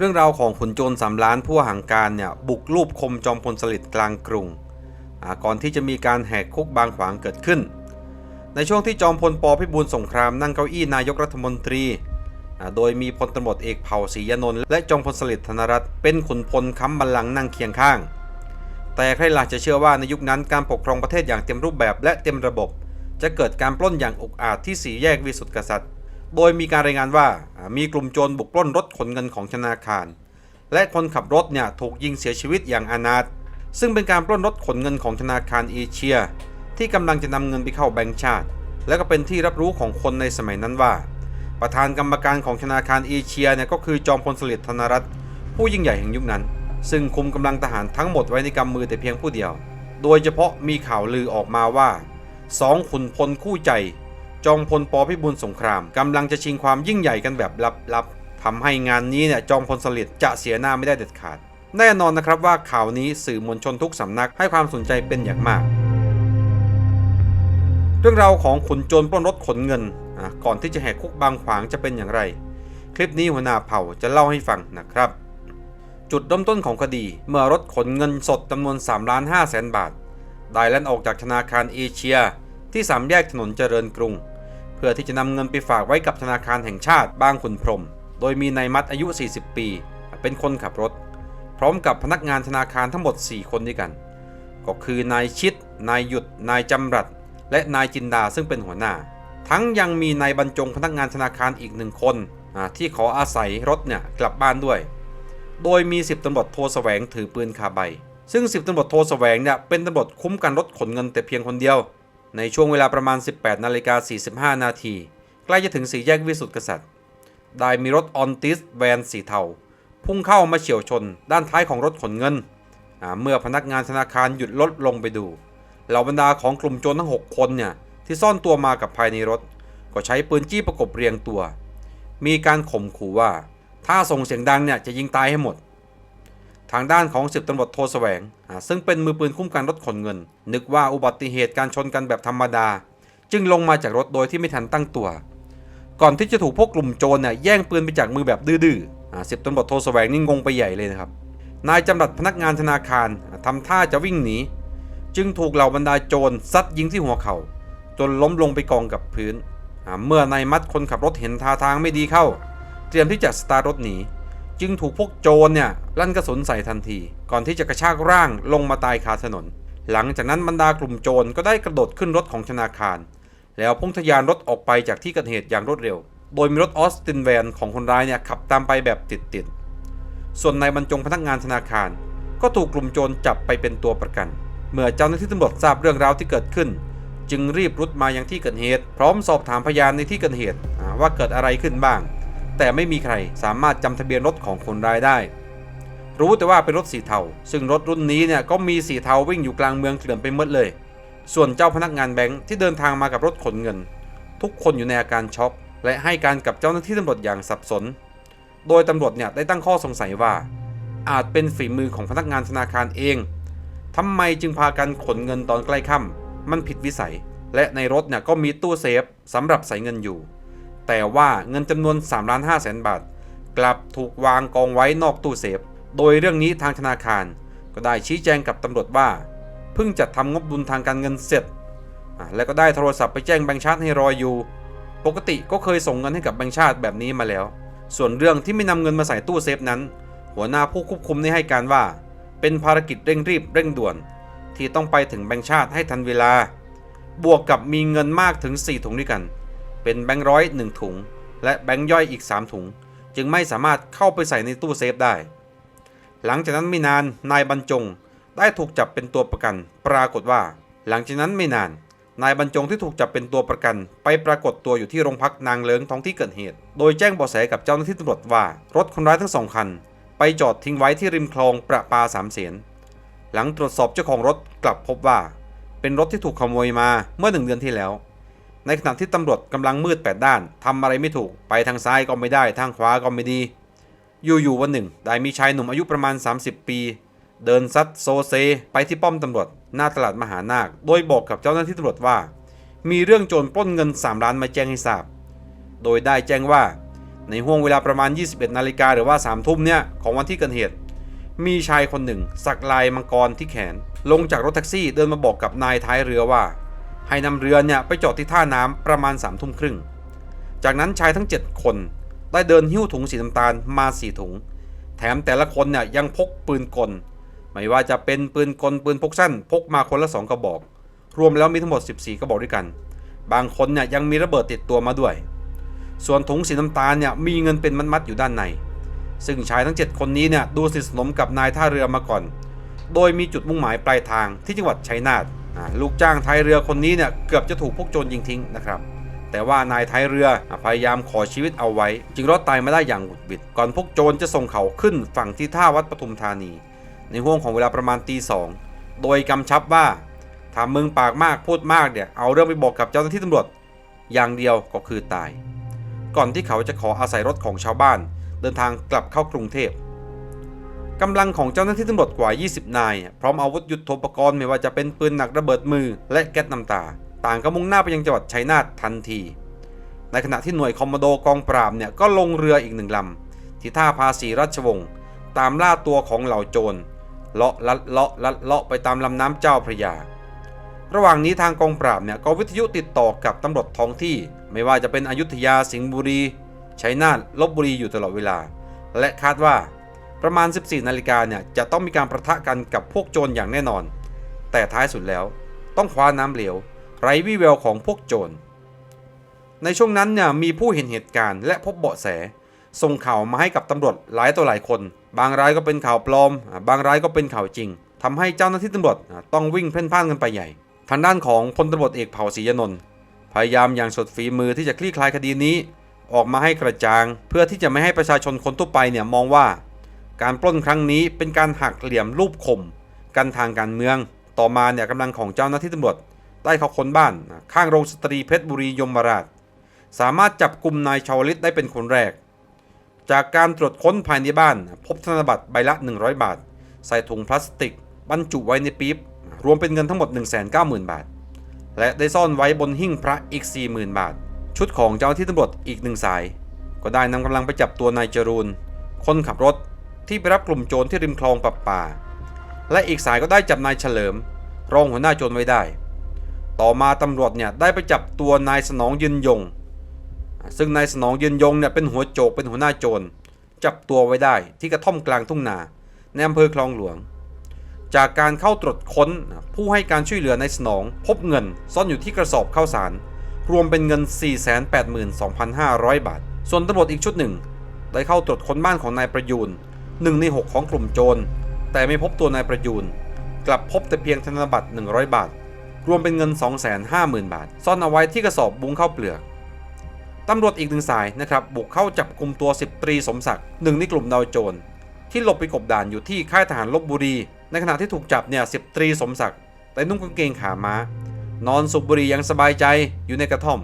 เรื่องราวของขุนโจรสามล้านผู้ห่างการเนี่ยบุกรูปคมจอมพลสฤษดิ์กลางกรุง ก่อนที่จะมีการแหกคุกบางขวางเกิดขึ้น ในช่วงที่จอมพลปพิบูลสงครามนั่งเก้าอี้นายกรัฐมนตรี โดยมีพลตำรวจเอกเผ่าศรียนนท์และจอมพลสฤษดิ์ธนรัตน์เป็นขุนพลค้ำบัลลังก์นั่งเคียงข้าง แต่ใครหลักจะเชื่อว่าในยุคนั้นการปกครองประเทศอย่างเต็มรูปแบบและเต็มระบบ จะเกิดการปล้นอย่างอุกอาจที่สี่แยกวิสุทธิกษัตริย์ โดยมีการรายงานว่ามีกลุ่มโจรบุกปล้นรถขนเงินของธนาคาร และคนขับรถเนี่ยถูกยิงเสียชีวิตอย่างอนาถซึ่งเป็นการปล้นรถขนเงินของธนาคารเอเชีย ที่กำลังจะนำเงินไปเข้าแบงก์ชาติ และก็เป็นที่รับรู้ของคนในสมัยนั้นว่า ประธานกรรมการของธนาคารเอเชียเนี่ยก็คือจอมพลสฤษดิ์ธนรัตน์ผู้ยิ่งใหญ่แห่งยุคนั้น ซึ่งคุมกำลังทหารทั้งหมดไว้ในกำมือแต่เพียงผู้เดียว โดยเฉพาะมีข่าวลือออกมาว่าสองขุนพลคู่ใจ จอมพลปพิบูลสงครามกำลังจะชิงความยิ่งใหญ่กันแบบลับๆทำให้งานนี้เนี่ยจอมพลสฤษดิ์จะเสียหน้าไม่ได้เด็ดขาด แน่นอนนะครับว่าข่าวนี้สื่อมวลชนทุกสำนักให้ความสนใจเป็นอย่างมาก เรื่องราวของขุนโจรปล้นรถขนเงินก่อนที่จะแหกคุกบางขวางจะเป็นอย่างไร คลิปนี้หัวหน้าเผ่าจะเล่าให้ฟังนะครับ จุดเริ่มต้นของคดี เมื่อรถขนเงินสดจำนวน3ล้าน5แสนบาท ได้แล่นออกจากธนาคารเอเชีย ที่สามแยกถนนเจริญกรุง พื่อที่จะนำเงินไปฝากไว้กับธนาคารแห่งชาติบ้างขุนพรม โดยมีนายมัดอายุ 40 ปี เป็นคนขับรถ พร้อมกับพนักงานธนาคารทั้งหมด 4 คนด้วยกัน ก็คือนายชิด นายหยุด นายจำรัด และนายจินดาซึ่งเป็นหัวหน้า ทั้งยังมีนายบรรจงพนักงานธนาคารอีกหนึ่งคนอ่าที่ขออาศัยรถเนี่ยกลับบ้านด้วย โดยมี 10ตำรวจโทแสวงถือปืนคาใบ ซึ่ง 10ตำรวจโทแสวงเนี่ยเป็นตำรวจคุ้มกันรถขนเงินแต่เพียงคนเดียว ในช่วงเวลาประมาณ 18นาฬิกา45 นาที ใกล้จะถึงสี่แยกวิสุทธิกษัตริย์ ได้มีรถออนติสแวนสีเทา พุ่งเข้ามาเฉียวชนด้านท้ายของรถขนเงิน เมื่อพนักงานธนาคารหยุดรถลงไปดู เหล่าบรรดาของกลุ่มโจรทั้ง 6 คนเนี่ย ที่ซ่อนตัวมากับภายในรถ ก็ใช้ปืนจี้ประกบเรียงตัว มีการข่มขู่ว่า ถ้าส่งเสียงดังเนี่ยจะยิงตายให้หมด ทางด้านของสิบตำรวจโทแสวงอ่าซึ่งเป็นมือปืนคุ้มกันรถขนเงิน นึกว่าอุบัติเหตุการชนกันแบบธรรมดา จึงลงมาจากรถโดยที่ไม่ทันตั้งตัว ก่อนที่จะถูกพวกกลุ่มโจรเนี่ยแย่งปืนไปจากมือแบบดื้อๆสิบตำรวจโทแสวงนี่งงไปใหญ่เลยนะครับ นายจำรัดพนักงานธนาคารอ่าทำท่าจะวิ่งหนีจึงถูกเหล่าบรรดาโจรซัดยิงที่หัวเขา่าจนล้มลงไปกองกับพื้น เมื่อนายมัดคนขับรถเห็นท่าทางไม่ดีเข้า เตรียมที่จะสตาร์ทรถหนี จึงถูกพวกโจรเนี่ยลั่นกระสุนใส่ทันที ก่อนที่จะกระชากร่างลงมาตายคาถนน หลังจากนั้นบรรดากลุ่มโจรก็ได้กระโดดขึ้นรถของธนาคาร แล้วพุ่งทะยานรถออกไปจากที่เกิดเหตุอย่างรวดเร็ว โดยมีรถออสตินแวนของคนร้ายเนี่ยขับตามไปแบบติดๆส่วนนายบรรจงพนักงานธนาคาร ก็ถูกกลุ่มโจรจับไปเป็นตัวประกัน เมื่อเจ้าหน้าที่ตำรวจทราบเรื่องราวที่เกิดขึ้น จึงรีบรุดมายังที่เกิดเหตุ พร้อมสอบถามพยานในที่เกิดเหตุว่าเกิดอะไรขึ้นบ้าง แต่ไม่มีใครสามารถจำทะเบียนรถของคนร้ายได้ รู้แต่ว่าเป็นรถสีเทา ซึ่งรถรุ่นนี้เนี่ยก็มีสีเทาวิ่งอยู่กลางเมืองเกลื่อนไปหมดเลย ส่วนเจ้าพนักงานแบงค์ที่เดินทางมากับรถขนเงิน ทุกคนอยู่ในอาการช็อกและให้การกับเจ้าหน้าที่ตำรวจอย่างสับสน โดยตำรวจเนี่ยได้ตั้งข้อสงสัยว่า อาจเป็นฝีมือของพนักงานธนาคารเองทำไมจึงพากันขนเงินตอนใกล้ค่ำมันผิดวิสัย และในรถเนี่ยก็มีตู้เซฟสำหรับใส่เงินอยู่ แต่ว่าเงินจำนวน3ล้าน5แสนบาท กลับถูกวางกองไว้นอกตู้เซฟ โดยเรื่องนี้ทางธนาคาร ก็ได้ชี้แจงกับตำรวจว่า เพิ่งจัดทำงบดุลทางการเงินเสร็จ และก็ได้โทรศัพท์ไปแจ้งแบงค์ชาติให้รออยู่ ปกติก็เคยส่งเงินให้กับแบงค์ชาติแบบนี้มาแล้ว ส่วนเรื่องที่ไม่นำเงินมาใส่ตู้เซฟนั้น หัวหน้าผู้ควบคุมได้ให้การว่า เป็นภารกิจเร่งรีบเร่งด่วน ที่ต้องไปถึงแบงค์ชาติให้ทันเวลา บวกกับมีเงินมากถึง 4 ถุงด้วยกัน เป็นแบงค์ร้อยหนึ่งถุง และแบงค์ย่อยอีก 3 ถุง จึงไม่สามารถเข้าไปใส่ในตู้เซฟได้ หลังจากนั้นไม่นานนายบรรจงได้ถูกจับเป็นตัวประกัน ปรากฏว่า หลังจากนั้นไม่นาน นายบรรจงที่ถูกจับเป็นตัวประกัน ไปปรากฏตัวอยู่ที่โรงพักนางเลิงท้องที่เกิดเหตุ โดยแจ้งเบาะแสกับเจ้าหน้าที่ตำรวจว่า รถคนร้ายทั้งสองคัน ไปจอดทิ้งไว้ที่ริมคลองประปาสามเสียนหลังตรวจสอบเจ้าของรถกลับพบว่า เป็นรถที่ถูกขโมยมาเมื่อหนึ่งเดือนที่แล้ว ในขณะที่ตำรวจกำลังมืดแปดด้านทำอะไรไม่ถูก ไปทางซ้ายก็ไม่ได้ทางขวาก็ไม่ดี อยู่ๆวันหนึ่ง ได้มีชายหนุ่มอายุประมาณ 30 ปี เดินซัดโซเซ ไปที่ป้อมตำรวจ หน้าตลาดมหานาค โดยบอกกับเจ้าหน้าที่ตำรวจว่า มีเรื่องโจรปล้นเงิน 3 ล้านมาแจ้งให้ทราบ โดยได้แจ้งว่า ในห่วงเวลาประมาณ 21 นาฬิกาหรือว่า3ทุ่มเนี่ยของวันที่เกิดเหตุ มีชายคนหนึ่ง สักลายมังกรที่แขน ลงจากรถแท็กซี่เดินมาบอกกับนายท้ายเรือว่า ให้นำเรือเนี่ยไปจอดที่ท่าน้ำประมาณ3ามทุ่มครึ่ง จากนั้นชายทั้ง 7 คนได้เดินหิ้วถุงสีน้ำตาลมาสี่ถุง แถมแต่ละคนเนี่ยยังพกปืนกล ไม่ว่าจะเป็นปืนกลปืนพกสั้น พกมาคนละสองกระบอก รวมแล้วมีทั้งหมด 14 กระบอกด้วยกัน บางคนเนี่ยยังมีระเบิดติดตัวมาด้วย ส่วนถุงสีน้ำตาลเนี่ยมีเงินเป็นมัดๆอยู่ด้านใน ซึ่งชายทั้ง 7 คนนี้เนี่ยดูสนิทสนมกับนายท่าเรือมาก่อน โดยมีจุดมุ่งหมายปลายทางที่จังหวัดชัยนาท ลูกจ้างท้ายเรือคนนี้เนี่ยเกือบจะถูกพวกโจรยิงทิ้งนะครับแต่ว่านายท้ายเรือพยายามขอชีวิตเอาไว้ จึงรอดตายมาได้อย่างหุดหวิด ก่อนพวกโจรจะส่งเขาขึ้นฝั่งที่ท่าวัดปทุมธานี ในห่วงของเวลาประมาณตีสองโดยกำชับว่าถ้ามึงปากมากพูดมากเนี่ยเอาเรื่องไปบอกกับเจ้าหน้าที่ตำรวจอย่างเดียวก็คือตาย ก่อนที่เขาจะขออาศัยรถของชาวบ้าน เดินทางกลับเข้ากรุงเทพ กำลังของเจ้าหน้าที่ตำรวจกว่า 20 นาย พร้อมอาวุธยุทโธปกรณ์ไม่ว่าจะเป็นปืนหนักระเบิดมือ และแก๊สน้ำตา ต่างก็มุ่งหน้าไปยังจังหวัดชัยนาททันที ในขณะที่หน่วยคอมมานโดกองปราบเนี่ยก็ลงเรืออีกหนึ่งลำที่ท่าภาษีราชวงศ์ตามล่าตัวของเหล่าโจรเลาะลัดเลาะลัดเลาะไปตามลำน้ำเจ้าพระยา ระหว่างนี้ทางกองปราบเนี่ยก็วิทยุติดต่อกับตำรวจท้องที่ ไม่ว่าจะเป็นอยุธยาสิงห์บุรีชัยนาทลบบุรีอยู่ตลอดเวลา และคาดว่า ประมาณ 14 นาฬิกาเนี่ยจะต้องมีการประทะกันกับพวกโจรอย่างแน่นอน แต่ท้ายสุดแล้วต้องคว้าน้ำเหลว ไร้วี่แววของพวกโจร ในช่วงนั้นเนี่ยมีผู้เห็นเหตุการณ์และพบเบาะแส ส่งข่าวมาให้กับตำรวจหลายต่อหลายคน บางรายก็เป็นข่าวปลอม บางรายก็เป็นข่าวจริงทำให้เจ้าหน้าที่ตำรวจต้องวิ่งเพ่นพ่านกันไปใหญ่ ทางด้านของพลตำรวจเอกเผ่าศรียนนท์พยายามอย่างสุดฝีมือที่จะคลี่คลายคดีนี้ ออกมาให้กระจ่าง เพื่อที่จะไม่ให้ประชาชนคนทั่วไปเนี่ยมองว่า การปล้นครั้งนี้เป็นการหักเหลี่ยมรูปคมกันทางการเมือง ต่อมาเนี่ยกำลังของเจ้าหน้าที่ตำรวจได้เข้าค้นบ้านข้างโรงสตรีเพชรบุรียมราช สามารถจับกลุ่มนายชาวลิตได้เป็นคนแรก จากการตรวจค้นภายในบ้าน พบธนบัตรใบละ 100 บาท ใส่ถุงพลาสติก บรรจุไว้ในปี๊บรวมเป็นเงินทั้งหมด 190,000 บาท และได้ซ่อนไว้บนหิ้งพระอีก 40,000 บาท ชุดของเจ้าหน้าที่ตำรวจอีกหนึ่งสาย ก็ได้นำกำลังไปจับตัวนายจรูนคนขับรถ ที่ไปรับกลุ่มโจรที่ริมคลองปับป่า และอีกสายก็ได้จับนายเฉลิม รองหัวหน้าโจรไว้ได้ ต่อมาตำรวจเนี่ยได้ไปจับตัวนายสนองยืนยง ซึ่งนายสนองยืนยงเนี่ยเป็นหัวโจกเป็นหัวหน้าโจร จับตัวไว้ได้ที่กระท่อมกลางทุ่งนาในอำเภอคลองหลวง จากการเข้าตรวจค้นผู้ให้การช่วยเหลือนายสนอง พบเงินซ่อนอยู่ที่กระสอบข้าวสารรวมเป็นเงิน 482,500 บาท ส่วนตำรวจอีกชุดหนึ่ง ได้เข้าตรวจค้นบ้านของนายประยูน หนึ่งใน6ของกลุ่มโจร แต่ไม่พบตัวนายประยูน กลับพบแต่เพียงธนบัตร 100 บาท รวมเป็นเงิน 250,000 บาท ซ่อนเอาไว้ที่กระสอบบุ้งข้าวเปลือกตำรวจอีกหนึ่งสายนะครับบุกเข้าจับกลุ่มตัว10ตรีสมศักดิ์หนึ่งในกลุ่มดาวโจร ที่หลบไปกบดานอยู่ที่ค่ายทหารลบบุรี ในขณะที่ถูกจับเนี่ยสิบตรีสมศักดิ์แต่นุ่งกางเกงขาม้า นอนสูบบุหรี่ย่างสบายใจอยู่ในกระท่อม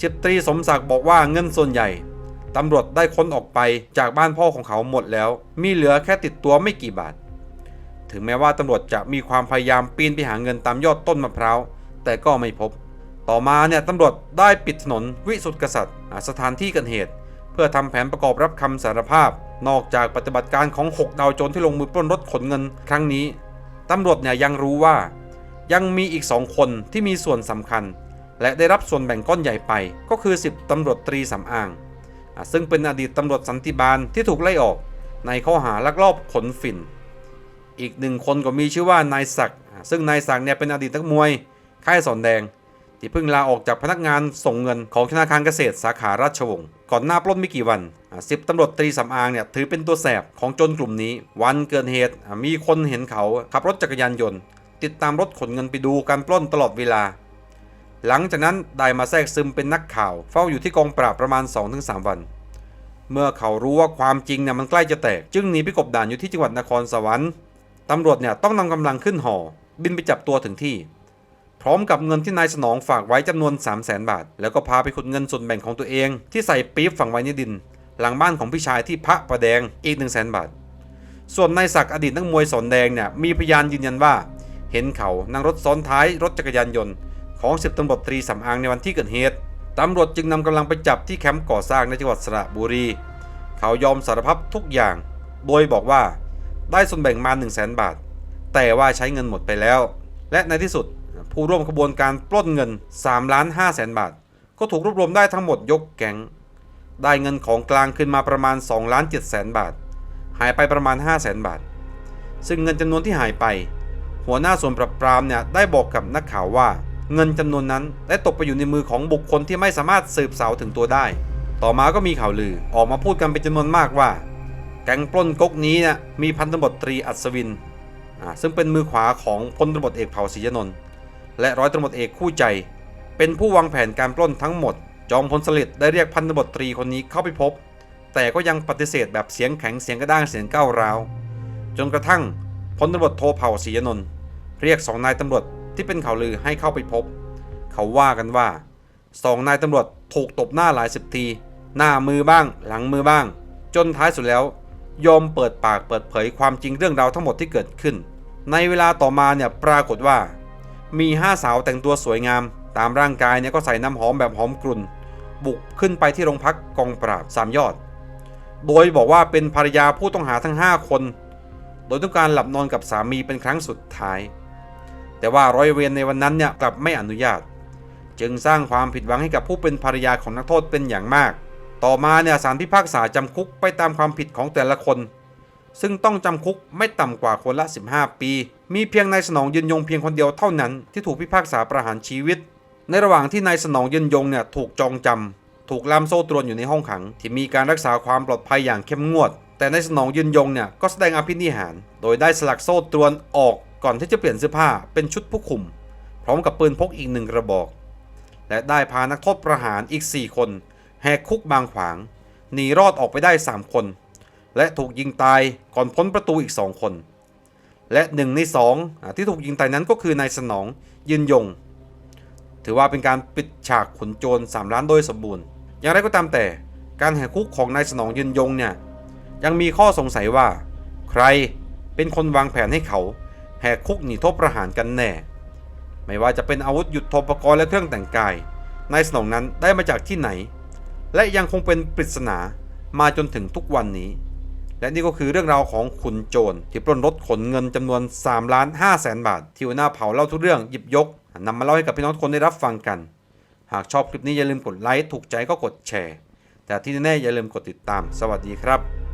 สิบตรีสมศักดิ์บอกว่าเงินส่วนใหญ่ ตำรวจได้ค้นออกไปจากบ้านพ่อของเขาหมดแล้ว มีเหลือแค่ติดตัวไม่กี่บาท ถึงแม้ว่าตำรวจจะมีความพยายามปีนไปหาเงินตามยอดต้นมะพร้าวแต่ก็ไม่พบ ต่อมาเนี่ยตำรวจได้ปิดถนนวิสุทธิกษัตริย์สถานที่เกิดเหตุ เพื่อทำแผนประกอบรับคำสารภาพ นอกจากปฏิบัติการของ 6 ดาวโจรที่ลงมือปล้นรถขนเงินครั้งนี้ตำรวจเนี่ยยังรู้ว่า ยังมีอีก2คนที่มีส่วนสำคัญ และได้รับส่วนแบ่งก้อนใหญ่ไปก็คือ 10ตำรวจตรีสำอาง ซึ่งเป็นอดีตตำรวจสันติบาลที่ถูกไล่ออก ในข้อหาลักลอบขนฝิ่น อีกหนึ่งคนก็มีชื่อว่านายศักดิ์ซึ่งนายศักดิ์เนี่ยเป็นอดีตนักมวย ค่ายสอนแดง ที่เพิ่งลาออกจากพนักงานส่งเงินของธนาคารเกษตรสาขาราชวงศ์ก่อนหน้าปล้นไม่กี่วันสิบตำรวจตรีสำอางเนี่ยถือเป็นตัวแสบของโจรกลุ่มนี้ วันเกิดเหตุมีคนเห็นเขาขับรถจักรยานยนต์ ติดตามรถขนเงินไปดูการปล้นตลอดเวลา หลังจากนั้นได้มาแทรกซึมเป็นนักข่าว เฝ้าอยู่ที่กองปราบประมาณ 2-3 วัน เมื่อเขารู้ว่าความจริงเนี่ยมันใกล้จะแตก จึงหนีไปกบดานอยู่ที่จังหวัดนครสวรรค์ตำรวจเนี่ยต้องนำกำลังขึ้นหอ บินไปจับตัวถึงที่ พร้อมกับเงินที่นายสนองฝากไว้จำนวน 3 0 0แสนบาท แล้วก็พาไปขุดเงินส่วนแบ่งของตัวเอง ที่ใส่ปี๊บฝังไว้ในดิน หลังบ้านของพี่ชายที่พระประแดงอีก1 0 0 0 0แสนบาท ส่วนนายศักดิ์อดีตนักมวยสอนแดงเนี่ยมีพยานยืนยันว่า เห็นเขานั่งรถซ้อนท้ายรถจักรยานยนต์ ของสิบตำรวจตรีสำอางในวันที่เกิดเหตุตำรวจจึงนำกำลังไปจับที่แคมป์ก่อสร้างในจังหวัดสระบุรี เขายอมสารภาพทุกอย่าง โดยบอกว่าได้ส่วนแบ่งมา 1 0 0 0 0แบาท แต่ว่าใช้เงินหมดไปแล้ว และในที่สุดผู้ร่วมขบวนการปล้นเงิน3ล้าน5แสนบาท ก็ถูกรวบรวมได้ทั้งหมดยกแก๊ง ได้เงินของกลางขึ้นมาประมาณ2ล้าน7แสนบาท หายไปประมาณ 5 0 0แสนบาท ซึ่งเงินจำนวนที่หายไป หัวหน้าส่วนปราบปรามเนี่ยได้บอกกับนักข่าวว่า เงินจำนวนนั้นได้ตกไปอยู่ในมือของบุคคลที่ไม่สามารถสืบสาวถึงตัวได้ ต่อมาก็มีข่าวลือออกมาพูดกันเป็นจำนวนมากว่า แก๊งปล้นก๊กนี้นี่ยมีพันตำรวจตรีอัศวิน ซึ่งเป็นมือขวาของพลตำรวจเอกเผ่าศรียนนท์และร้อยตำรวจเอกคู่ใจ เป็นผู้วางแผนการปล้นทั้งหมด จอมพลสฤษดิ์ได้เรียกพันตำรวจตรีคนนี้เข้าไปพบ แต่ก็ยังปฏิเสธแบบเสียงแข็งเสียงกระด้างเสียงก้าวร้าวจนกระทั่งพลตำรวจโทเผ่าศรียนนท์เรียกสองนายตำรวจ ที่เป็นข่าวลือให้เข้าไปพบ เขาว่ากันว่าสองนายตำรวจถูกตบหน้าหลายสิบที หน้ามือบ้าง หลังมือบ้าง จนท้ายสุดแล้ว ยอมเปิดปากเปิดเผยความจริงเรื่องราวทั้งหมดที่เกิดขึ้น ในเวลาต่อมาเนี่ยปรากฏว่า มีห้าสาวแต่งตัวสวยงาม ตามร่างกายเนี่ยก็ใส่น้ำหอมแบบหอมกลุ่น บุกขึ้นไปที่โรงพักกองปราบสามยอด โดยบอกว่าเป็นภรรยาผู้ต้องหาทั้ง 5 คน โดยต้องการหลับนอนกับสามีเป็นครั้งสุดท้าย แต่ว่าร้อยเวรในวันนั้นเนี่ยกลับไม่อนุญาต จึงสร้างความผิดหวังให้กับผู้เป็นภรรยาของนักโทษเป็นอย่างมาก ต่อมาเนี่ยศาลพิพากษาจำคุกไปตามความผิดของแต่ละคน ซึ่งต้องจำคุกไม่ต่ำกว่าคนละ 15 ปี มีเพียงนายสนองยืนยงเพียงคนเดียวเท่านั้นที่ถูกพิพากษาประหารชีวิต ในระหว่างที่นายสนองยืนยงเนี่ยถูกจองจำถูกล่ามโซ่ตรวนอยู่ในห้องขัง ที่มีการรักษาความปลอดภัยอย่างเข้มงวดแต่นายสนองยืนยงเนี่ยก็แสดงอภินิหาร โดยได้สลักโซ่ตรวนออก ก่อนที่จะเปลี่ยนเสื้อผ้าเป็นชุดผู้คุม พร้อมกับปืนพกอีกหนึ่งกระบอก และได้พานักโทษประหารอีก 4 คน แหกคุกบางขวาง หนีรอดออกไปได้ 3 คน และถูกยิงตายก่อนพ้นประตูอีก 2 คน และหนึ่งในสองที่ถูกยิงตายนั้นก็คือนายสนองยืนยง ถือว่าเป็นการปิดฉากขุนโจร3ล้านโดยสมบูรณ์ อย่างไรก็ตามแต่การแหกคุกของนายสนองยืนยงเนี่ยยังมีข้อสงสัยว่า ใครเป็นคนวางแผนให้เขา กคุกหนีโทษประหารกันแน่ ไม่ว่าจะเป็นอาวุธหยุทโธปกรณ์และเครื่องแต่งกายนายสนองนั้นได้มาจากที่ไหน และยังคงเป็นปริศนามาจนถึงทุกวันนี้ และนี่ก็คือเรื่องราวของขุนโจรที่ปล้นรถขนเงินจำนวน3ล้าน5แสนบาท ที่หัวหน้าเผาเล่าทุกเรื่องหยิบยกนำมาเล่าให้กับพี่น้องทุกคนได้รับฟังกัน หากชอบคลิปนี้อย่าลืมกดไลค์ถูกใจก็กดแชร์ แต่ที่แน่ๆอย่าลืมกดติดตาม สวัสดีครับ